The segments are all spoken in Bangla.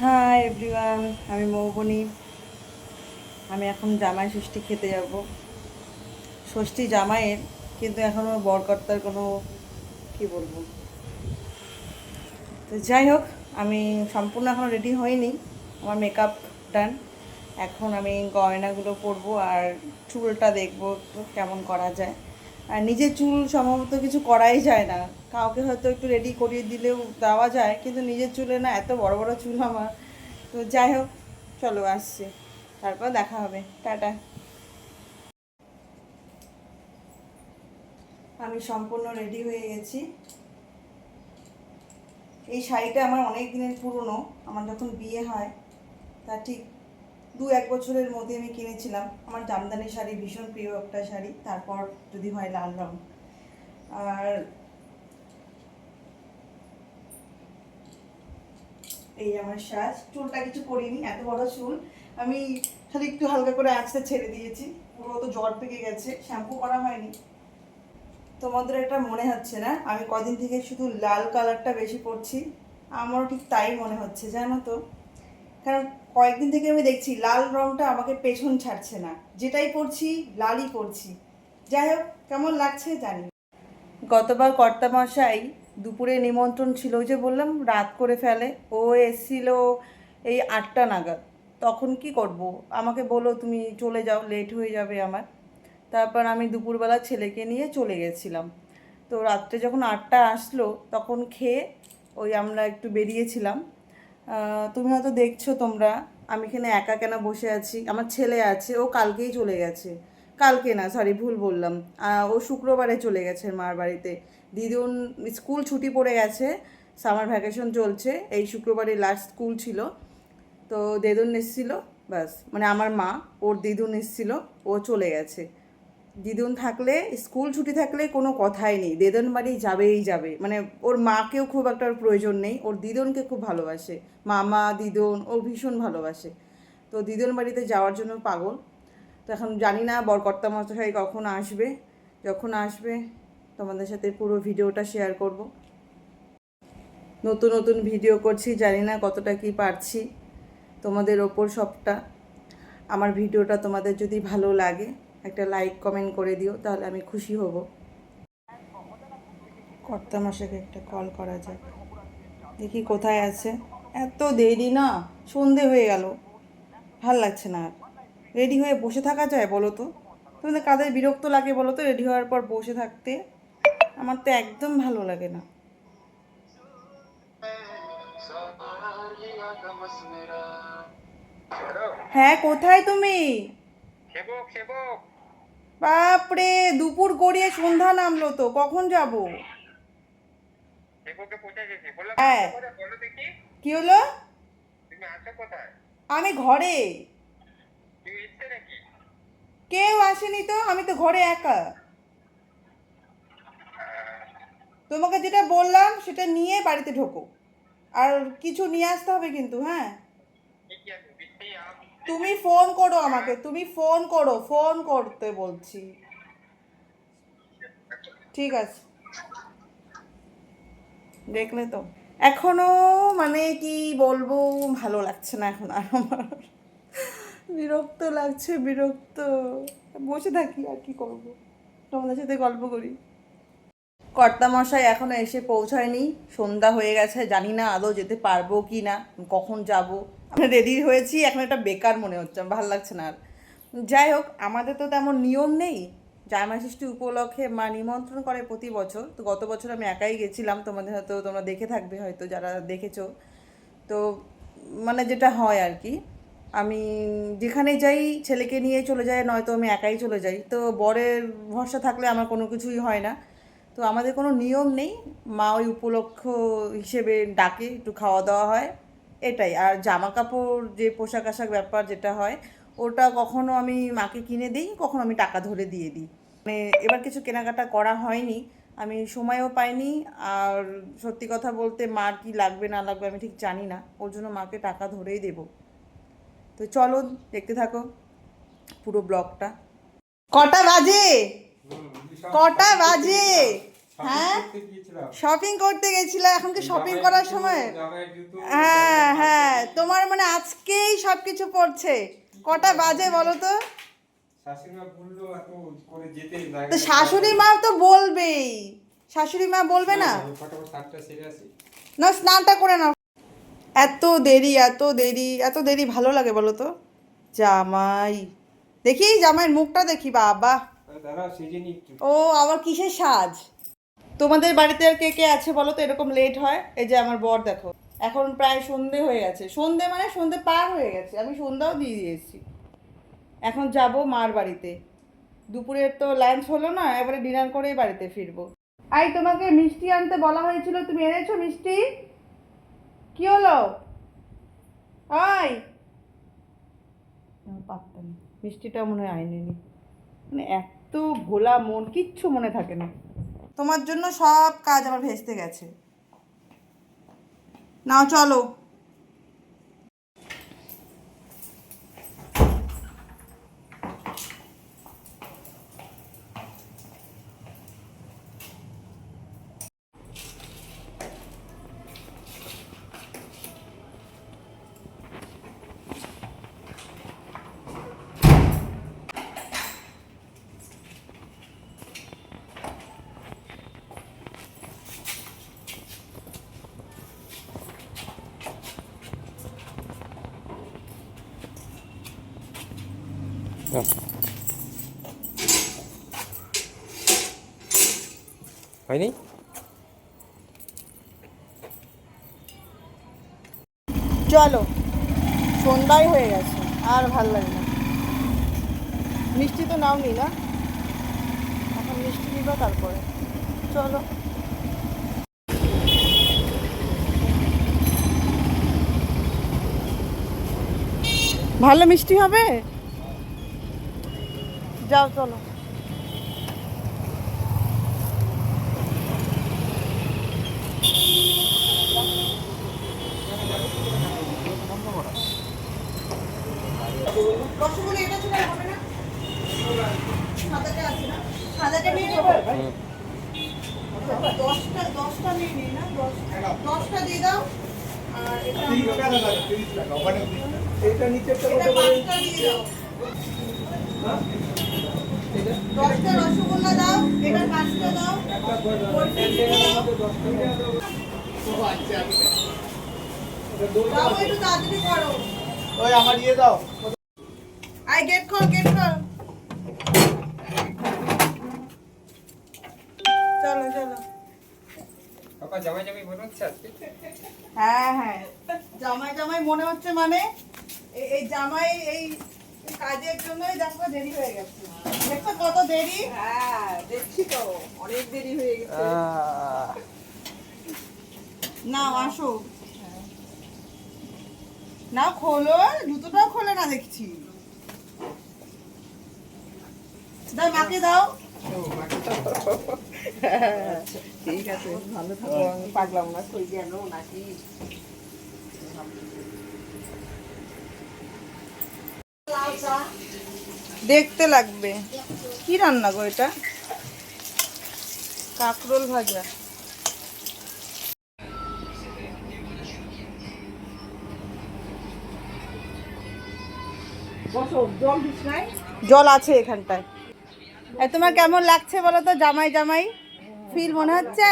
হাই এভরিওয়ান আমি মৌবনি। আমি এখন জামাই ষষ্ঠী খেতে যাব। ষষ্ঠী জামাইয়ের, কিন্তু এখনও বরকর্তার কোনো, কি বলব? তো যাই হোক, আমি সম্পূর্ণ এখনও রেডি হইনি। আমার মেকআপ ডান এখন আমি গয়নাগুলো পরবো আর চুলটা দেখব কেমন করা যায়। আর নিজের চুল সম্ভবত কিছু করাই যায় না। কাউকে হয়তো একটু রেডি করিয়ে দিলেও দেওয়া যায়, কিন্তু নিজের চুলে না এত বড় বড় চুল আমার। তো যাই হোক, চলো আসছি। তারপর দেখা হবে। টাটা। আমি সম্পূর্ণ রেডি হয়ে গেছি। এই শাড়িটা আমার অনেক দিনের পুরনো। আমার যখন বিয়ে হয়, তা ঠিক দু এক বছরের মধ্যে আমি কিনেছিলাম। আমার জামদানি শাড়ি ভীষণ প্রিয় একটা শাড়ি, তারপর যদি হয় লাল রং। আর এই আমার সাজ, চুলটা কিছু করিনি এত বড় চুল। আমি খালি একটু হালকা করে আঁচটা ছেড়ে দিয়েছি, পুরো তো জ্বর পেকে গেছে, শ্যাম্পু করা হয়নি। তোমাদের এটা মনে হচ্ছে না? আমি কদিন থেকে শুধু লাল কালারটা বেশি পরছি। আমারও ঠিক তাই মনে হচ্ছে, জানো তো? কারণ কয়েকদিন থেকে আমি দেখছি লাল রংটা আমাকে পেছন ছাড়ছে না। যেটাই পরছি, লালই পরছি। যাই হোক, কেমন লাগছে জানি। গতবার কর্তামশাই দুপুরে নিমন্ত্রণ ছিল যে বললাম, রাত করে ফেলে। ও এসছিল এই আটটা নাগাদ। তখন কি করব? আমাকে বলো, তুমি চলে যাও লেট হয়ে যাবে আমার। তারপর আমি দুপুরবেলা ছেলেকে নিয়ে চলে গেছিলাম। তো রাত্রে যখন আটটা আসলো, তখন খেয়ে ওই আমরা একটু বেরিয়েছিলাম। তুমি হয়তো দেখছ তোমরা, আমি এখানে একা কেন বসে আছি? আমার ছেলে আছে, ও কালকেই চলে গেছে। কালকে না সরি ভুল বললাম। ও শুক্রবারে চলে গেছে মার বাড়িতে। দিদুন স্কুল ছুটি পড়ে গেছে, সামার ভ্যাকেশন চলছে, এই শুক্রবারে লাস্ট স্কুল ছিল। তো দেদুন এসেছিল, ব্যাস। মানে আমার মা, ওর দিদুন এসেছিল, ও চলে গেছে। দিদুন থাকলে, স্কুল ছুটি থাকলে কোনো কথাই নেই। দেদন বাড়ি যাবেই যাবে। মানে ওর মাকেও খুব একটা ওর প্রয়োজন নেই। ওর দিদনকে খুব ভালোবাসে। মামা, দিদন, ও ভীষণ ভালোবাসে। তো দিদন বাড়িতে যাওয়ার জন্য পাগল। তো এখন জানি না বরকর্তা মশাই কখন আসবে। যখন আসবে, তোমাদের সাথে পুরো ভিডিওটা শেয়ার করব। নতুন নতুন ভিডিও করছি, জানি না কতটা কি পারছি তোমাদের ওপর সবটা। আমার ভিডিওটা তোমাদের যদি ভালো লাগে একটা লাইক কমেন্ট করে দিও, তাহলে আমি খুশি হব। কর্তা মশাকে একটা কল করা যাক। দেখি কোথায় আছে। এত দেরি না, সন্ধে হয়ে গেল। ভালো লাগছে না আর। রেডি হয়ে বসে থাকা যায় বলো তো? তোমাদের কাদের বিরক্ত লাগে বলো তো? রেডি হওয়ার পর বসে থাকতে আমার তো একদম ভালো লাগে না। হ্যাঁ কোথায় তুমি? সেবক সেবক বাপরে দুপুর গড়িয়ে সন্ধ্যা নামলো তো কখন যাব? হ্যাঁ। দেখি। কি হলো? আমি ঘরে। কেউ আসেনি তো আমি তো ঘরে একা। তোমাকে যেটা বললাম সেটা নিয়ে বাড়িতে ঢোকো। আর কিছু নিয়ে আসতে হবে কিন্তু হ্যাঁ কি কি আছে বৃষ্টি আম তুমি ফোন করো আমাকে, তুমি ফোন করো ফোন করতে বলছি। ঠিক আছে। দেখলে তো। এখনও মানে কি বলব, ভালো লাগছে না এখন আর আমার। বিরক্ত লাগছে, বিরক্ত। বসে থাকি আর কি করব। তোমাদের সাথে গল্প করি। কর্তামশাই এখনও এসে পৌঁছায়নি। সন্ধ্যা হয়ে গেছে, জানি না আদৌ যেতে পারব কি না, কখন যাব। রেডি হয়েছি, এখন একটা বেকার মনে হচ্ছে ভালো লাগছে না আর। যাই হোক, আমাদের তো তেমন নিয়ম নেই। জামাই ষষ্ঠী উপলক্ষে মা নিমন্ত্রণ করে প্রতি বছর। তো গত বছর আমি একাই গেছিলাম, তোমাদের হয়তো তোমরা দেখে থাকবে হয়তো যারা দেখেছ। তো মানে যেটা হয় আর কি, আমি যেখানে যাই, ছেলেকে নিয়ে চলে যাই, নয়তো আমি একাই চলে যাই। তো বরের ভরসা থাকলে আমার কোনো কিছুই হয় না। তো আমাদের কোনো নিয়ম নেই, মা ওই উপলক্ষ হিসেবে ডাকে, একটু খাওয়া দাওয়া হয়। এটাই। আর জামা কাপড় যে পোশাক আশাক ব্যাপার যেটা হয়, ওটা কখনো আমি মাকে কিনে দিই, কখনো আমি টাকা ধরে দিয়ে দিই। মানে এবার কিছু কেনাকাটা করা হয়নি, আমি সময়ও পাইনি, আর সত্যি কথা বলতে মার কি লাগবে, না লাগবে আমি ঠিক জানি না। ওর জন্য মাকে টাকা ধরেই দেবো। তো চলো, দেখতে থাকো পুরো ব্লগটা। কটা বাজে? কটা বাজে? হ্যাঁ? শপিং করতে গেছিলাম এখন কি শপিং করার সময়? হ্যাঁ হ্যাঁ। তোমার মানে আজকেই সব কিছু পড়ছে। কটা বাজে বলো তো? তো শাশুড়ি মা তো বলবেই। শাশুড়ি মা বলবে না না? স্নানটা করে নাও। এত দেরি এত দেরি এত দেরি ভালো লাগে বলো তো? জামাই। দেখি জামাইয়ের মুখটা দেখি বাবা। ও আবার কিসের সাজ? তোমাদের বাড়িতে আর কে কে আছে বলো তো? এরকম লেট হয়। এই যে আমার বর, দেখো। এখন প্রায় সন্ধে হয়ে গেছে। সন্ধে মানে সন্ধে পার হয়ে গেছে। আমি সন্ধ্যাও দিয়ে দিয়েছি। এখন যাব মার বাড়িতে। দুপুরের তো লাঞ্চ হলো না, এবারে ডিনার করেই বাড়িতে ফিরবো। আই, তোমাকে মিষ্টি আনতে বলা হয়েছিল। তুমি এনেছো মিষ্টি? কি হলো? আই! নেই। মিষ্টিটা মনে হয় আইনেনি। মানে এত ভোলা মন, কিচ্ছু মনে থাকে না। তোমার জন্য সব কাজ আমার ভেস্তে গেছে। নাও চলো। হয়নি? চলো সন্ধ্যায় হয়ে গেছে, আর ভালো লাগে না। মিষ্টি তো নাও নি না? এখন মিষ্টি নিবা তারপরে। চলো। ভালো মিষ্টি হবে? যাও, চলো রসগোল্লা এটা ছিল হবে না সাদাটা আছে না? সাদাটা নিয়ে নেব। দশটা দশটা নিয়ে নিই না? দশটা দিয়ে দাও। আর এটা নিচে দাও দশটা রসগোল্লা দাও। এটা পাঁচটা দাও। বরফি দাও। দাও। একটু তাড়াতাড়ি করো ওই আমার ইয়ে দাও। I get call get call চলো চলো পাপা জামাই জামাই মনে হচ্ছে আজকে? হ্যাঁ হ্যাঁ। জামাই জামাই মনে হচ্ছে মানে এই- এই জামাই এই কাজের জন্যই দেখো দেরি হয়ে গেছে। দেখো কত দেরি। হ্যাঁ দেখছি তো অনেক দেরি হয়ে গেছে। না আসো। না খোলো জুতোটাও খোলে না দেখছি। দাও মাকে দাও। ঠিক আছে ভালো থাকো আমি পাগলাম না কই নাকি। দেখতে লাগবে। কি রান্না গো এটা? কাকরোল ভাজা। জল নাই? জল আছে এখানটায়। তোমার কেমন লাগছে বলো তো জামাই জামাই? ফিল মনে হচ্ছে?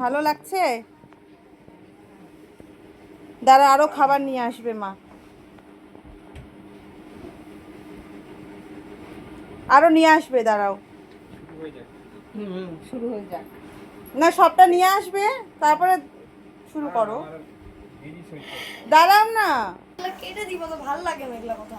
ভালো লাগছে? দাঁড়া আরও খাবার নিয়ে আসবে মা। আরও নিয়ে আসবে দাঁড়াও। শুরু হয়ে যাক। না সবটা নিয়ে আসবে তারপরে শুরু করো। দাঁড়াও না। কেটে দিব তো ভালো লাগে না এগুলো কথা।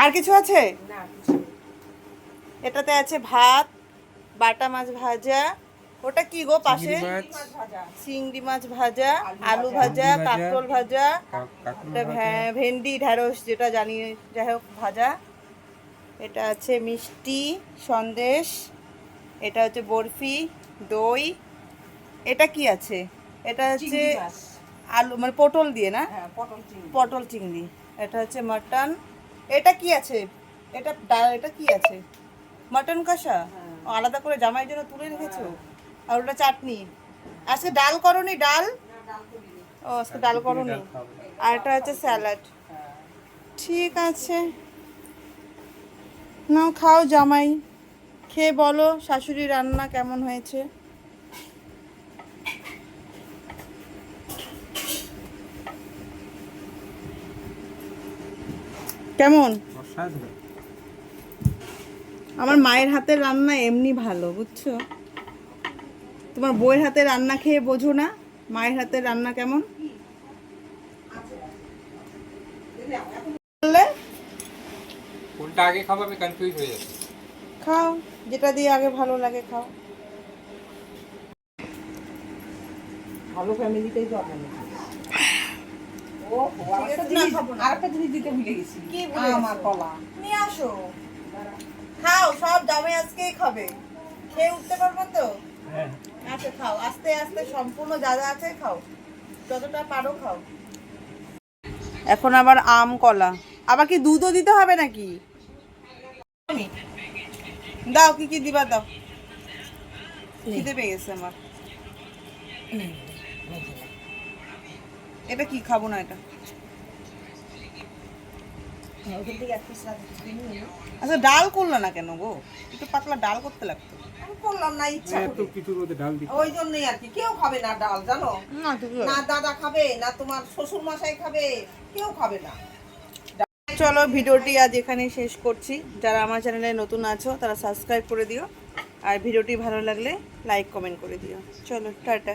আর কিছু আছে? না কিছু নেই। এটাতে আছে ভাত বাটা মাছ ভাজা। ওটা কি গো পাশে? চিংড়ি মাছ ভাজা আলু ভাজা আলু ভাজা, কাঁকরোল ভাজা। ভেন্ডি ঢ্যাঁড়স যেটা জানি যাই হোক ভাজা। এটা আছে মিষ্টি সন্দেশ। এটা হচ্ছে বরফি দই। এটা কি আছে? এটা হচ্ছে আলু মানে পটল দিয়ে না? হ্যাঁ পটল পটল চিংড়ি। এটা হচ্ছে মাটন। এটা কি আছে? এটা এটা কি আছে? মাটন কষা? ও, আলাদা করে জামাইয়ের জন্য তুলে রেখেছো? আর ওটা চাটনি। আজকে ডাল করনি ডাল? ও আজকে ডাল করনি। আর এটা হচ্ছে স্যালাড। ঠিক আছে। নাও খাও জামাই। খেয়ে বলো শাশুড়ি রান্না কেমন হয়েছে? কেমন? আমার মায়ের হাতের রান্না এমনি ভালো বুঝছ? তোমার বইয়ের হাতে রান্না খেয়ে বোঝো না মায়ের হাতের রান্না কেমন? কোনটা আগে খাব আমি কনফিউজ হয়ে যাচ্ছি। খাও যেটা দিয়ে আগে ভালো লাগে খাও। ভালো ফ্যামিলিতেই জন্ম নিয়েছি। ও হো, আরেকটা জিনিস- খাব না। আরেকটা জিনিস দিতে ভুলে গেছি। কি আমার কলা। নিয়ে আসো। খাও সব জামাই আজকেই খাবে। খেয়ে উঠতে পারব তো? আচ্ছা খাও। আস্তে আস্তে সম্পূর্ণ যা যা আছে খাও। যতটা পারো খাও। এখন আবার আম কলা। আবার কি দুধও দিতে হবে নাকি? দাও কি কি দিবা দাও? খিদে পেয়ে গেছে আমার। এটা কি খাব না এটা? পিস আচ্ছা ডাল করল না কেন গো? একটু পাতলা ডাল করতে লাগতো। করলাম না ইচ্ছা এত করে। কিছুর মধ্যে ডাল দিতে ওই জন্যই আর কি। কেউ খাবে না ডাল জানো? না দাদা খাবে না তোমার শ্বশুর মশাই খাবে কেউ খাবে না। চলো ভিডিওটি আজ এখানে শেষ করছি। যারা আমার চ্যানেলে নতুন আছো তারা সাবস্ক্রাইব করে দিও। আর ভিডিওটি ভালো লাগলে লাইক কমেন্ট করে দিও। চলো টাটা।